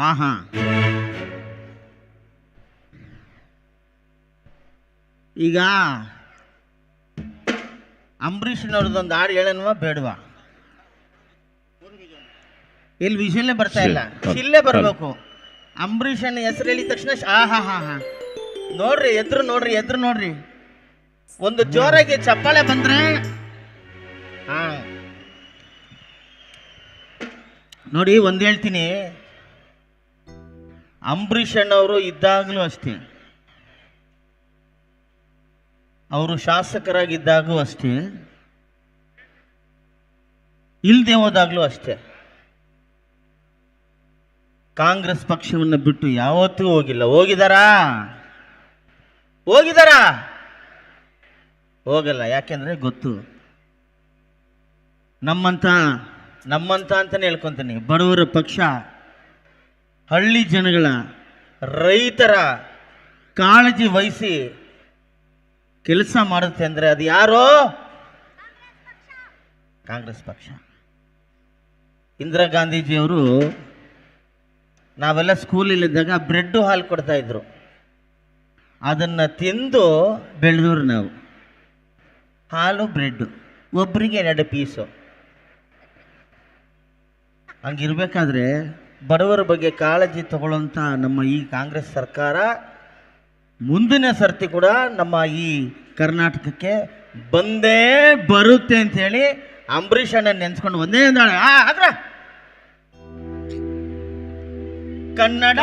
ಆಹಾ. ಈಗ ಅಂಬರೀಷನವ್ರದ್ದೊಂದು ಹಾಡು ಹೇಳನ್ವಾ? ಬೇಡವಾ? ಇಲ್ಲಿ ವಿಷಯಲ್ಲೇ ಬರ್ತಾ ಇಲ್ಲ. ಇಲ್ಲೇ ಬರಬೇಕು. ಅನ್ನ ಹೆಸರು ಹೇಳಿದ ತಕ್ಷಣ ಆ ಹಾ ಹಾ ಹಾ ನೋಡ್ರಿ ಎದ್ರು ನೋಡ್ರಿ ಎದ್ರು ನೋಡ್ರಿ. ಒಂದು ಜೋರಾಗಿ ಚಪ್ಪಾಳೆ ಬಂದ್ರೆ ಹಾ. ನೋಡಿ ಒಂದ್ ಹೇಳ್ತೀನಿ. ಅಂಬರೀಷ್ ಅಣ್ಣವರು ಇದ್ದಾಗಲೂ ಅಷ್ಟೇ. ಅವರು ಶಾಸಕರಾಗಿದ್ದಾಗೂ ಅಷ್ಟೇ. ಇಲ್ಲದೆ ಹೋದಾಗಲೂ ಅಷ್ಟೇ. ಕಾಂಗ್ರೆಸ್ ಪಕ್ಷವನ್ನು ಬಿಟ್ಟು ಯಾವತ್ತೂ ಹೋಗಿಲ್ಲ. ಹೋಗಿದಾರಾ? ಹೋಗಿದಾರಾ? ಹೋಗಲ್ಲ. ಯಾಕೆಂದ್ರೆ ಗೊತ್ತು. ನಮ್ಮಂತ ನಮ್ಮಂತ ಅಂತಾನೆ ಹೇಳ್ಕೊಂತೀನಿ. ಬಡವರ ಪಕ್ಷ ಹಳ್ಳಿ ಜನಗಳ ರೈತರ ಕಾಳಜಿ ವಹಿಸಿ ಕೆಲಸ ಮಾಡುತ್ತೆ ಅಂದರೆ ಅದು ಯಾರೋ? ಕಾಂಗ್ರೆಸ್ ಪಕ್ಷ. ಇಂದಿರಾ ಗಾಂಧೀಜಿಯವರು ನಾವೆಲ್ಲ ಸ್ಕೂಲಲ್ಲಿದ್ದಾಗ ಬ್ರೆಡ್ಡು ಹಾಲು ಕೊಡ್ತಾ ಇದ್ರು. ಅದನ್ನು ತಿಂದು ಬೆಳೆದವ್ರು ನಾವು. ಹಾಲು ಬ್ರೆಡ್ಡು ಒಬ್ಬರಿಗೆ ಎರಡು ಪೀಸು. ಹಂಗಿರ್ಬೇಕಾದ್ರೆ ಬಡವರ ಬಗ್ಗೆ ಕಾಳಜಿ ತಗೊಳ್ಳೋಂಥ ನಮ್ಮ ಈ ಕಾಂಗ್ರೆಸ್ ಸರ್ಕಾರ, ಮುಂದಿನ ಸರ್ತಿ ಕೂಡ ನಮ್ಮ ಈ ಕರ್ನಾಟಕಕ್ಕೆ ಬಂದೇ ಬರುತ್ತೆ ಅಂತ ಹೇಳಿ ಅಂಬರೀಷ್ ಅಣ್ಣ ನೆನ್ಸ್ಕೊಂಡು ಒಂದೇ ಅಂದಾಳೆ ಆ ಅದ್ರ ಕನ್ನಡ!